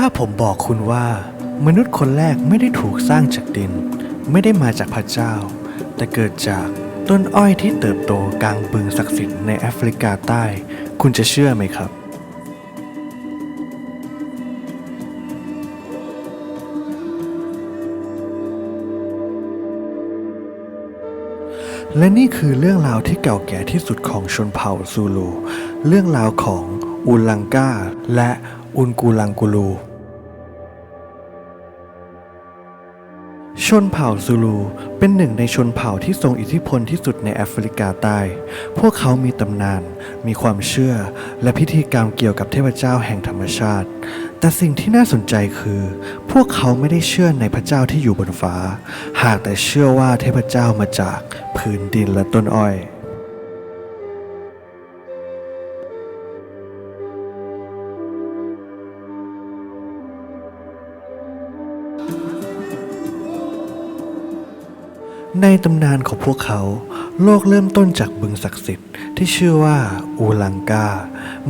ถ้าผมบอกคุณว่า มนุษย์คนแรกไม่ได้ถูกสร้างจากดิน ไม่ได้มาจากพระเจ้า แต่เกิดจากต้นอ้อยที่เติบโตกลางบึงศักดิ์สิทธิ์ในแอฟริกาใต้ คุณจะเชื่อไหมครับ และนี่คือเรื่องราวที่เก่าแก่ที่สุดของชนเผ่าซูลู เรื่องราวของอูลังกาและอุนกูลังกูลู ชนเผ่าซูลูเป็นหนึ่งในชนเผ่าที่ทรงอิทธิพลที่สุดในแอฟริกาใต้ พวกเขามีตำนาน มีความเชื่อ และพิธีกรรมเกี่ยวกับเทพเจ้าแห่งธรรมชาติ แต่สิ่งที่น่าสนใจคือ พวกเขาไม่ได้เชื่อในพระเจ้าที่อยู่บนฟ้า หากแต่เชื่อว่าเทพเจ้ามาจากพื้นดินและต้นอ้อย ในตำนานของพวกเขา โลกเริ่มต้นจากบึงศักดิ์สิทธิ์ที่ชื่อว่าอูลังกา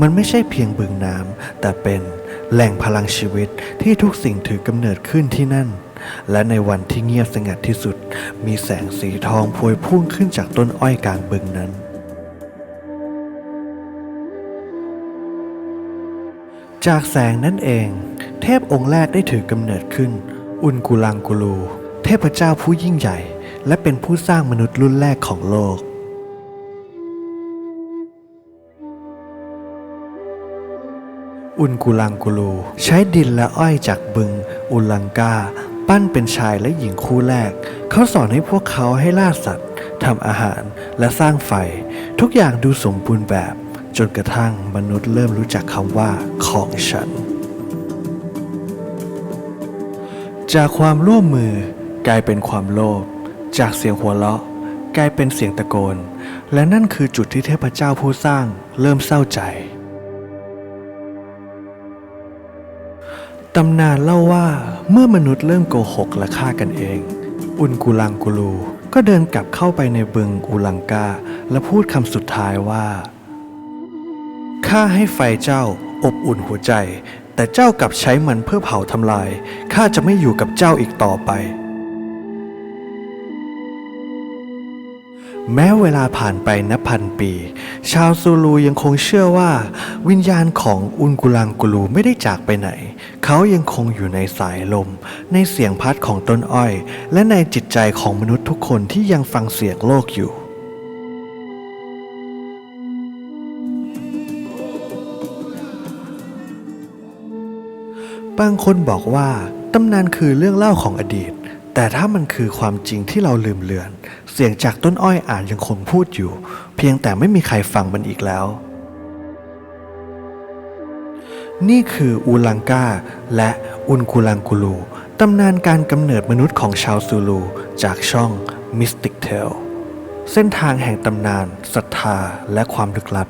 มันไม่ใช่เพียงบึงน้ำแต่เป็นแหล่งพลังชีวิตที่ทุกสิ่งถือกำเนิดขึ้นที่นั่น และในวันที่เงียบสงัดที่สุด มีแสงสีทองพวยพุ่งขึ้นจากต้นอ้อยกลางบึงนั้น จากแสงนั่นเอง เทพองค์แรกได้ถือกำเนิดขึ้น อุนกูลังกูลู เทพเจ้าผู้ยิ่งใหญ่ และเป็นผู้สร้างมนุษย์รุ่นแรกของโลก อุนกูลังกูลู ใช้ดินและอ้อยจากบึง อุลังกา ปั้นเป็นชายและหญิงคู่แรก เขาสอนให้พวกเขาให้ล่าสัตว์ทำอาหารและสร้างไฟ ทุกอย่างดูสมบูรณ์แบบ จนกระทั่งมนุษย์เริ่มรู้จักคำว่าของฉัน จากความร่วมมือกลายเป็นความโลภ จากเสียงหัวเราะกลายเป็นเสียงตะโกน และนั่นคือจุดที่เทพเจ้าผู้สร้างเริ่มเศร้าใจ ตำนานเล่าว่าเมื่อมนุษย์เริ่มโกหกและฆ่ากันเอง อุนกูลังกูลู ก็เดินกลับเข้าไปในบึงอูลังกา และพูดคำสุดท้ายว่าข้าให้ไฟเจ้าอบอุ่นหัวใจ แต่เจ้ากลับใช้มันเพื่อเผาทำลายข้าจะไม่อยู่กับเจ้าอีกต่อไป แม้เวลาผ่านไปนับพันปี ชาวซูลูยังคงเชื่อว่า วิญญาณของอุนกุลังกุลูไม่ได้จากไปไหน เขายังคงอยู่ในสายลม ในเสียงพัดของต้นอ้อย และในจิตใจของมนุษย์ทุกคนที่ยังฟังเสียงโลกอยู่บางคนบอกว่าตำนานคือเรื่องเล่าของอดีต แต่ถ้ามันคือความจริงที่เราลืมเลือน เสียงจากต้นอ้อยอ่านยังคงพูดอยู่ เพียงแต่ไม่มีใครฟังมันอีกแล้ว นี่คืออูลังกาและอุนกูลังกูลูตำนานการกำเนิดมนุษย์ของชาวซูลู จากช่อง Mystic Tale เส้นทางแห่งตำนานศรัทธาและความลึกลับ